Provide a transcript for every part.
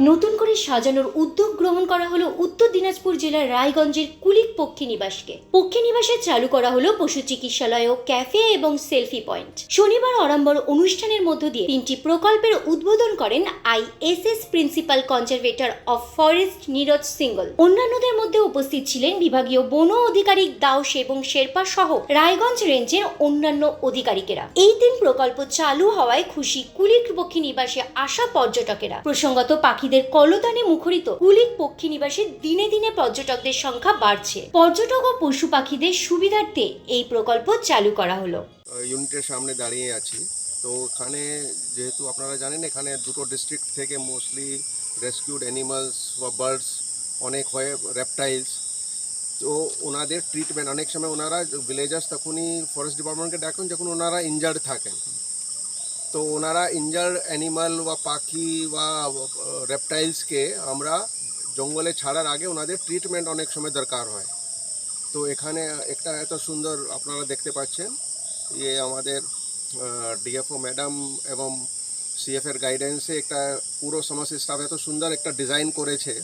নতুন করে সাজানোর উদ্যোগ গ্রহণ করা হলো উত্তর দিনাজপুর জেলার রায়গঞ্জের কুলিক পক্ষী নিবাসকে। পক্ষী নিবাসে চালু করা হলো পশু চিকিৎসালয় ও ক্যাফে এবং সেলফি পয়েন্ট। শনিবার অড়াম্বর অনুষ্ঠানের মধ্য দিয়ে তিনটি প্রকল্পের উদ্বোধন করেন ISS principal conservator of forest Neeraj Singhal. অন্যান্যদের মধ্যে উপস্থিত ছিলেন বিভাগীয় বন অধিকারিক দাউস এবং শেরপা সহ রায়গঞ্জ রেঞ্জের অন্যান্য অধিকারিকেরা। এই তিন প্রকল্প চালু হওয়ায় খুশি কুলিক পক্ষী নিবাসে আসা পর্যটকেরা। প্রসঙ্গত পাখিদের কলতানে মুখরিত কুলিক পক্ষী নিবাসে দিনে দিনে পর্যটকদের সংখ্যা বাড়ছে। পর্যটক ও পশু পাখিদের সুবিধার্থে এই প্রকল্প চালু করা হলো। ইউনিটের সামনে দাঁড়িয়ে আছি। তো এখানে যেহেতু আপনারা জানেন, এখানে দুটো ডিস্ট্রিক্ট থেকে মোস্টলি রেস্কিউড অ্যানিমালস বা বার্ডস অনেক হয় রেপটাইলস তো ওনাদের ট্রিটমেন্ট অনেক সময় ওনারা ভিলেজার্স তখনই ফরেস্ট ডিপার্টমেন্টকে ডাকেন, যখন ওনারা ইনজার্ড থাকেন। তো ওনারা ইনজার্ড অ্যানিমাল বা পাখি বা রেপটাইলসকে আমরা জঙ্গলে ছাড়ার আগে ওনাদের ট্রিটমেন্ট অনেক সময় দরকার হয়। তো এখানে একটা এত সুন্দর আপনারা দেখতে পাচ্ছেন ইয়ে আমাদের ডিএফও ম্যাডাম এবং সিএফ এর গাইডেন্সে একটা পুরো সমস্ত স্টাফ এত সুন্দর একটা ডিজাইন করেছে।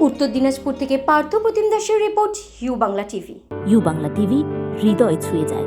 উত্তর দিনাজপুর থেকে পার্থ প্রতিম দাসের report, U Bangla TV. U Bangla TV, হৃদয় ছুঁয়ে যায়।